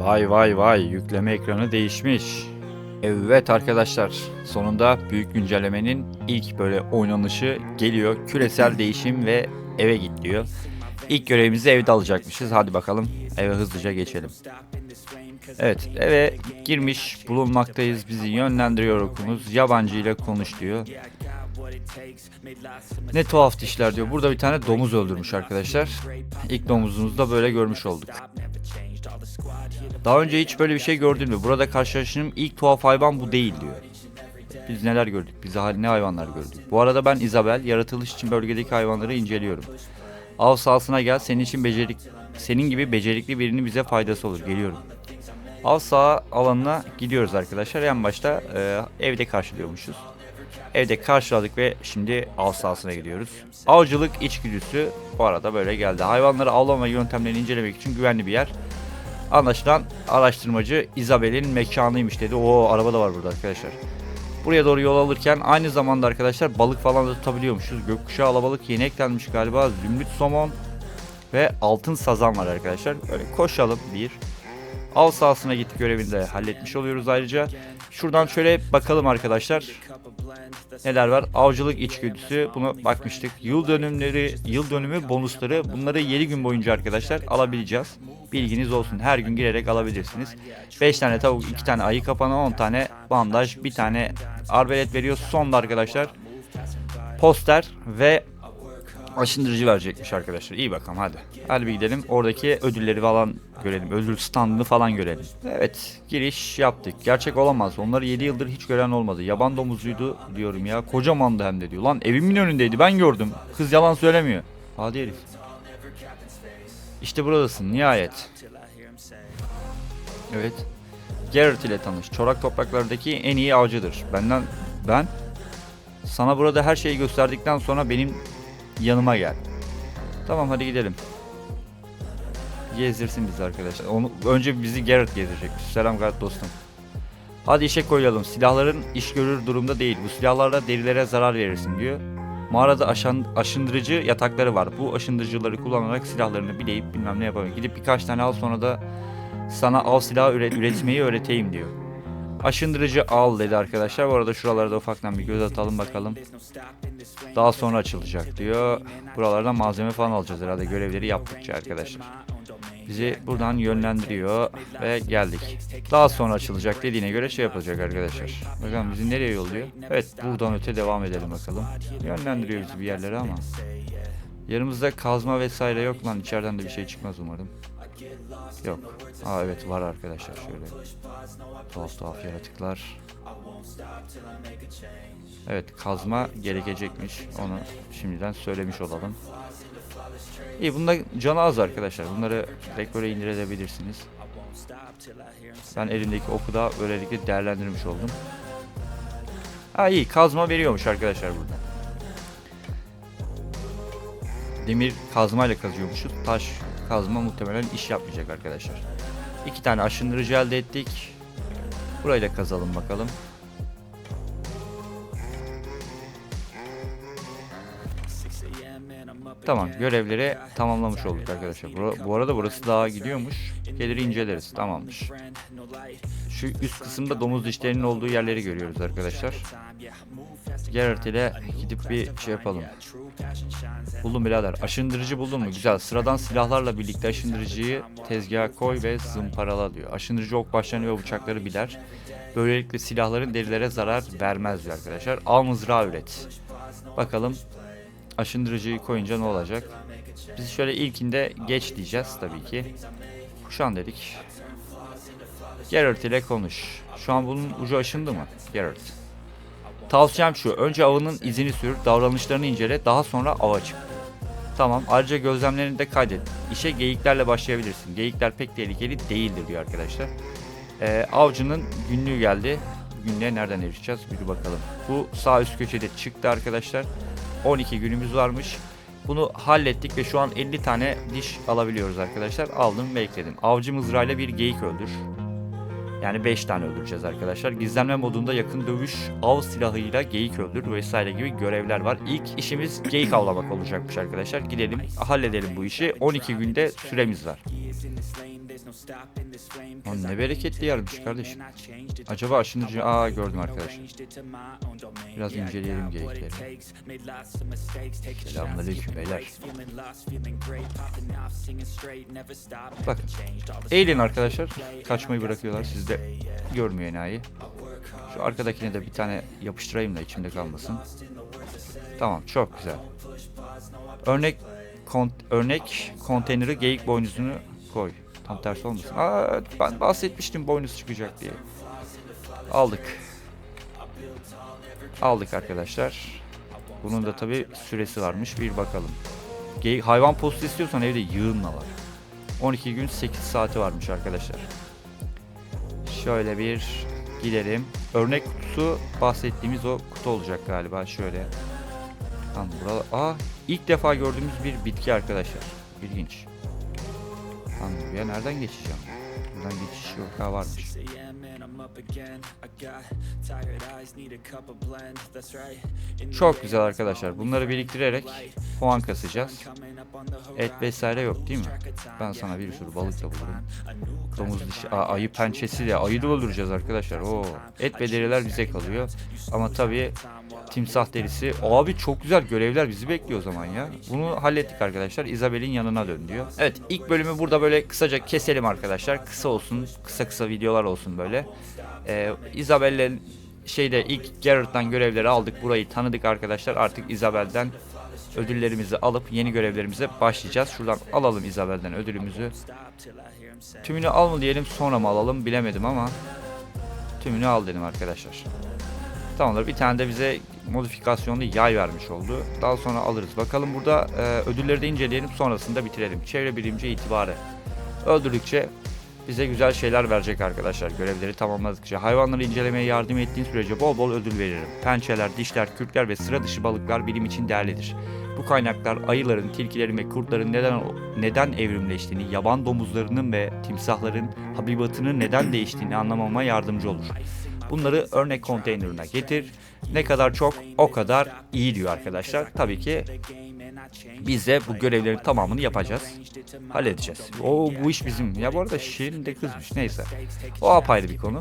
Vay vay vay yükleme ekranı değişmiş. Evet arkadaşlar sonunda büyük güncellemenin ilk böyle oynanışı geliyor. Küresel değişim ve eve git diyor. İlk görevimizi evde alacakmışız. Hadi bakalım eve hızlıca geçelim. Evet eve girmiş bulunmaktayız. Bizi yönlendiriyor okulumuz. Yabancı ile konuş diyor. Ne tuhaf dişler diyor. Burada bir tane domuz öldürmüş arkadaşlar. İlk domuzumuzu da böyle görmüş olduk. Daha önce hiç böyle bir şey gördün mü? Burada karşılaştığım ilk tuhaf hayvan bu değil diyor. Biz neler gördük? Biz ne hayvanlar gördük? Bu arada ben Isabel, yaratılış için bölgedeki hayvanları inceliyorum. Av sahasına gel, senin için becerik, senin gibi becerikli birinin bize faydası olur. Geliyorum. Av saha alanına gidiyoruz arkadaşlar. En başta e, evde karşılıyormuşuz. Evde karşıladık ve şimdi av sahasına gidiyoruz. Avcılık içgüdüsü bu arada böyle geldi. Hayvanları avlama yöntemlerini incelemek için güvenli bir yer. Anlaşılan araştırmacı Isabel'in mekanıymış dedi. O araba da var burada arkadaşlar. Buraya doğru yol alırken aynı zamanda arkadaşlar balık falan da tutabiliyormuşuz. Gökkuşağı alabalık yeni eklenmiş galiba. Zümrüt somon ve altın sazan var arkadaşlar. Böyle koşalım bir. Av sahasına gittik görevini de halletmiş oluyoruz ayrıca. Şuradan şöyle bakalım arkadaşlar. Neler var? Avcılık içgüdüsü. Buna bakmıştık. Yıl dönümleri, yıl dönümü bonusları. Bunları 7 gün boyunca arkadaşlar alabileceğiz. Bilginiz olsun. Her gün girerek alabilirsiniz. 5 tane tavuk, 2 tane ayı kapanı, 10 tane bandaj, 1 tane arbelet veriyor. Sonda arkadaşlar poster ve aşındırıcı verecekmiş arkadaşlar. İyi bakalım hadi. Hadi bir gidelim. Oradaki ödülleri falan görelim. Ödül standını falan görelim. Evet giriş yaptık. Gerçek olamaz. Onları 7 yıldır hiç gören olmadı. Yaban domuzuydu diyorum ya. Kocamandı hem de diyor. Lan evimin önündeydi ben gördüm. Kız yalan söylemiyor. Hadi herif. İşte buradasın nihayet. Evet. Garrett ile tanış. Çorak topraklardaki en iyi avcıdır. Benden ben sana burada her şeyi gösterdikten sonra benim yanıma gel. Tamam hadi gidelim. Gezdirsin bizi arkadaşlar. Onu, önce bizi Garrett gezdirecekmiş. Selam Garrett dostum. Hadi işe koyalım. Silahların iş görür durumda değil. Bu silahlarla derilere zarar verirsin diyor. Mağarada aşan, aşındırıcı yatakları var. Bu aşındırıcıları kullanarak silahlarını bileyip bilmem ne yapabilir. Gidip birkaç tane al sonra da sana av silahı üret, üretmeyi öğreteyim diyor. Aşındırıcı al dedi arkadaşlar. Bu arada şuralarda ufaktan bir göz atalım bakalım. Daha sonra açılacak diyor. Buralardan malzeme falan alacağız herhalde görevleri yaptıkça arkadaşlar. Bizi buradan yönlendiriyor ve geldik. Daha sonra açılacak dediğine göre şey yapılacak arkadaşlar. Bakalım bizi nereye yolluyor? Evet buradan öte devam edelim bakalım. Yönlendiriyor bizi bir yerlere ama. Yanımızda kazma vesaire yok lan içeriden de bir şey çıkmaz umarım. Yok. Aa evet var arkadaşlar şöyle. Tuhaf tuhaf yaratıklar. Evet kazma gerekecekmiş. Onu şimdiden söylemiş olalım. İyi bunda canı az arkadaşlar. Bunları direkt böyle indirebilirsiniz. Ben elimdeki oku da böylelikle değerlendirmiş oldum. Ha iyi kazma veriyormuş arkadaşlar burada. Demir kazmayla kazıyormuşuz. Taş kazma muhtemelen iş yapmayacak arkadaşlar. İki tane aşındırıcı elde ettik. Burayı da kazalım bakalım. Tamam görevleri tamamlamış olduk arkadaşlar. Bu, bu arada burası daha gidiyormuş. Gelir inceleriz tamammış. Şu üst kısımda domuz dişlerinin olduğu yerleri görüyoruz arkadaşlar. Geralt ile gidip bir şey yapalım. Buldum birader. Aşındırıcı buldun mu? Güzel. Sıradan silahlarla birlikte aşındırıcıyı tezgaha koy ve zımparala diyor. Aşındırıcı ok başlarını ve bıçakları biler. Böylelikle silahların derilere zarar vermez diyor arkadaşlar. Al mızrağı üret. Bakalım aşındırıcıyı koyunca ne olacak? Biz şöyle ilkinde geç diyeceğiz tabii ki. Kuşan dedik. Geralt ile konuş. Şu an bunun ucu aşındı mı? Geralt. Tavsiyem şu. Önce avının izini sür, davranışlarını incele, daha sonra ava çık. Tamam. Ayrıca gözlemlerini de kaydet. İşe geyiklerle başlayabilirsin. Geyikler pek tehlikeli değildir diyor arkadaşlar. Ee, avcının günlüğü geldi. Günlüğe nereden erişeceğiz? Bir bakalım. Bu sağ üst köşede çıktı arkadaşlar. 12 günümüz varmış. Bunu hallettik ve şu an 50 tane diş alabiliyoruz arkadaşlar. Aldım ve ekledim. Avcı mızrağıyla bir geyik öldür. Yani 5 tane öldüreceğiz arkadaşlar. Gizlenme modunda yakın dövüş, av silahıyla geyik öldür vesaire gibi görevler var. İlk işimiz geyik avlamak olacakmış arkadaşlar. Gidelim halledelim bu işi. 12 günde süremiz var. Lan ne bereketli yermiş kardeşim. Acaba aşınıcı... Aa gördüm arkadaşlar. Biraz inceleyelim geyikleri. Selamünaleyküm beyler. Bakın. Eğilin arkadaşlar. Kaçmayı bırakıyorlar. Siz de görmüyor enayi. Şu arkadakine de bir tane yapıştırayım da içimde kalmasın. Tamam çok güzel. Örnek kont örnek konteyneri geyik boynuzunu koy. Tam tersi olmasın. Aa, ben bahsetmiştim boynuz çıkacak diye. Aldık. Aldık arkadaşlar. Bunun da tabi süresi varmış. Bir bakalım. Hayvan postu istiyorsan evde yığınla var. 12 gün 8 saati varmış arkadaşlar. Şöyle bir gidelim. Örnek kutusu bahsettiğimiz o kutu olacak galiba. Şöyle. Tam burada. Aa, ilk defa gördüğümüz bir bitki arkadaşlar. İlginç. Lan buraya nereden geçeceğim? Buradan geçiş yok. Ha varmış. Çok güzel arkadaşlar. Bunları biriktirerek puan kasacağız. Et vesaire yok değil mi? Ben sana bir sürü balık da bulurum. Domuz dişi, aa, ayı pençesi de ayı da öldüreceğiz arkadaşlar. Oo. Et ve bize kalıyor. Ama tabii timsah derisi. Abi çok güzel görevler bizi bekliyor o zaman ya. Bunu hallettik arkadaşlar. Isabel'in yanına dön diyor. Evet ilk bölümü burada böyle kısaca keselim arkadaşlar. Kısa olsun. Kısa kısa videolar olsun böyle. Ee, Isabel'le şeyde ilk Garrett'tan görevleri aldık. Burayı tanıdık arkadaşlar. Artık Isabel'den ödüllerimizi alıp yeni görevlerimize başlayacağız. Şuradan alalım Isabel'den ödülümüzü. Tümünü al mı diyelim sonra mı alalım bilemedim ama tümünü al dedim arkadaşlar. Tamamdır. Bir tane de bize modifikasyonlu yay vermiş oldu. Daha sonra alırız. Bakalım burada e, ödülleri de inceleyelim sonrasında bitirelim. Çevre bilimci itibarı. Öldürdükçe bize güzel şeyler verecek arkadaşlar. Görevleri tamamladıkça. Hayvanları incelemeye yardım ettiğin sürece bol bol ödül veririm. Pençeler, dişler, kürkler ve sıra dışı balıklar bilim için değerlidir. Bu kaynaklar ayıların, tilkilerin ve kurtların neden neden evrimleştiğini, yaban domuzlarının ve timsahların habibatının neden değiştiğini anlamama yardımcı olur. Bunları örnek konteynerine getir. Ne kadar çok o kadar iyi diyor arkadaşlar. Tabii ki biz de bu görevlerin tamamını yapacağız. Halledeceğiz. O bu iş bizim. Ya bu arada Şirin de kızmış. Neyse. O apayrı bir konu.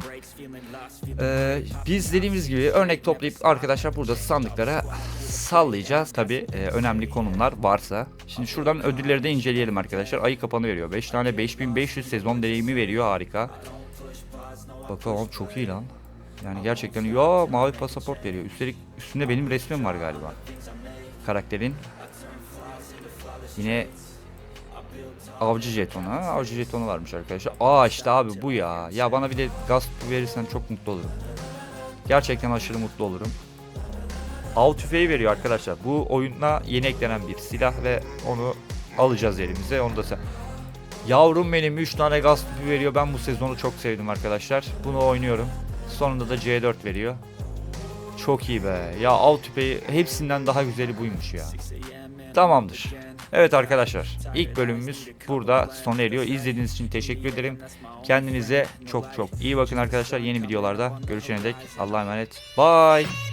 Ee, biz dediğimiz gibi örnek toplayıp arkadaşlar burada sandıklara sallayacağız. Tabii e, önemli konumlar varsa. Şimdi şuradan ödülleri de inceleyelim arkadaşlar. Ayı kapanı veriyor. 5 tane 5500 sezon deneyimi veriyor. Harika. Bakalım çok iyi lan. Yani gerçekten ya mavi pasaport veriyor. Üstelik üstünde benim resmim var galiba. Karakterin. Yine avcı jetonu. Avcı jetonu varmış arkadaşlar. Aa işte abi bu ya. Ya bana bir de gaz verirsen çok mutlu olurum. Gerçekten aşırı mutlu olurum. Av tüfeği veriyor arkadaşlar. Bu oyuna yeni eklenen bir silah ve onu alacağız elimize. Onu da sen... Yavrum benim 3 tane tüpü veriyor. Ben bu sezonu çok sevdim arkadaşlar. Bunu oynuyorum. Sonunda da C4 veriyor. Çok iyi be. Ya av tüpeği hepsinden daha güzeli buymuş ya. Tamamdır. Evet arkadaşlar ilk bölümümüz burada sona eriyor. İzlediğiniz için teşekkür ederim. Kendinize çok çok iyi bakın arkadaşlar. Yeni videolarda görüşene dek Allah'a emanet. Bye.